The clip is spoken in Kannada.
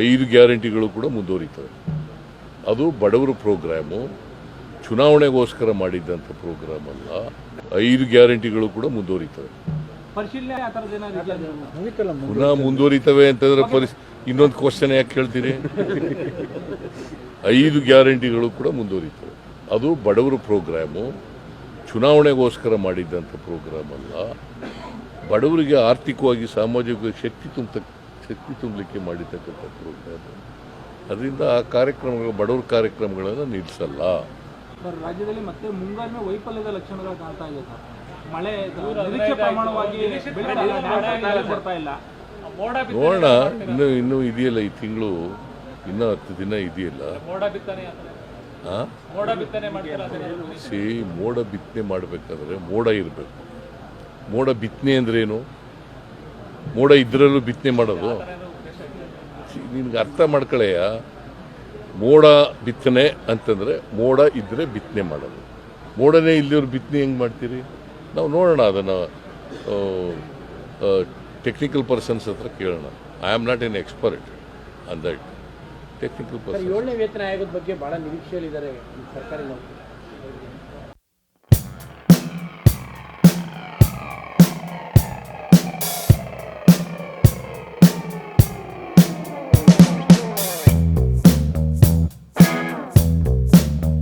ಐದು ಗ್ಯಾರಂಟಿಗಳು ಕೂಡ ಮುಂದುವರಿತವೆ. ಅದು ಬಡವರ ಪ್ರೋಗ್ರಾಮು ಚುನಾವಣೆಗೋಸ್ಕರ ಮಾಡಿದ್ದಂಥ ಪ್ರೋಗ್ರಾಮ್ ಅಲ್ಲ ಐದು ಗ್ಯಾರಂಟಿಗಳು ಕೂಡ ಮುಂದುವರಿತವೆ. ಪುನಃ ಮುಂದುವರಿತವೆ ಅಂತಂದ್ರೆ ಪರಿಸ್ ಇನ್ನೊಂದು ಕ್ವಶನ್ ಯಾಕೆ ಕೇಳ್ತೀರಿ? ಐದು ಗ್ಯಾರಂಟಿಗಳು ಕೂಡ ಮುಂದುವರಿತವೆ. ಅದು ಬಡವರ ಪ್ರೋಗ್ರಾಮು ಚುನಾವಣೆಗೋಸ್ಕರ ಮಾಡಿದ್ದಂಥ ಪ್ರೋಗ್ರಾಮ್ ಅಲ್ಲ ಬಡವರಿಗೆ ಆರ್ಥಿಕವಾಗಿ ಸಾಮಾಜಿಕವಾಗಿ ಶಕ್ತಿ ತುಂಬ ಶಕ್ತಿ ತುಂಬಲಿಕ್ಕೆ ಮಾಡಿರ್ತಕ್ಕಂಥ ಪ್ರೋಗ್ರಾಮ್ ಅದರಿಂದ ಆ ಕಾರ್ಯಕ್ರಮಗಳು ಬಡವರ ಕಾರ್ಯಕ್ರಮಗಳನ್ನು ನಿಲ್ಲಿಸಲ್ಲ ಸರ್ ರಾಜ್ಯದಲ್ಲಿ ಮತ್ತೆ ಮುಂಗಾರಿನ ವೈಫಲ್ಯದ ಲಕ್ಷಣಗಳು ಕಾಣ್ತಾ ಇದೆ ಸರ್. ಮಳೆ ನಿರೀಕ್ಷೆ ಪ್ರಮಾಣವಾಗಿ ಬರ್ತಾ ಇಲ್ಲ. ನೋಡೋಣ ಇನ್ನು ಇನ್ನೂ ಇದೆಯಲ್ಲ ಈ ತಿಂಗಳು ಇನ್ನೂ ಹತ್ತು ದಿನ ಇದೆಯಲ್ಲ. ಆ? ಸಿ ಮೋಡ ಬಿತ್ತನೆ ಮಾಡಬೇಕಾದ್ರೆ ಮೋಡ ಇರಬೇಕು. ಮೋಡ ಬಿತ್ತನೆ ಅಂದ್ರೆ ಏನು ಮೋಡ ಇದ್ರಲ್ಲೂ ಬಿತ್ತನೆ ಮಾಡೋದು. ನಿನಗೆ ಅರ್ಥ ಮಾಡ್ಕೊಳ್ಳೆಯ ಮೋಡ ಬಿತ್ತನೆ ಅಂತಂದರೆ ಮೋಡ ಇದ್ದರೆ ಬಿತ್ತನೆ ಮಾಡೋದು. ಮೋಡನೇ ಇಲ್ಲಿವ್ರು ಬಿತ್ತನೆ ಹೆಂಗೆ ಮಾಡ್ತೀರಿ? ನಾವು ನೋಡೋಣ ಅದನ್ನು ಟೆಕ್ನಿಕಲ್ ಪರ್ಸನ್ಸ್ ಹತ್ರ ಕೇಳೋಣ. I am not an expert on that technical person ಏಳನೇ ವೇತನ ಆಯೋಗದ ಬಗ್ಗೆ ಭಾಳ ನಿರೀಕ್ಷೆಯಲ್ಲಿದ್ದಾರೆ ಸರ್ಕಾರಿ ನೌಕರರು.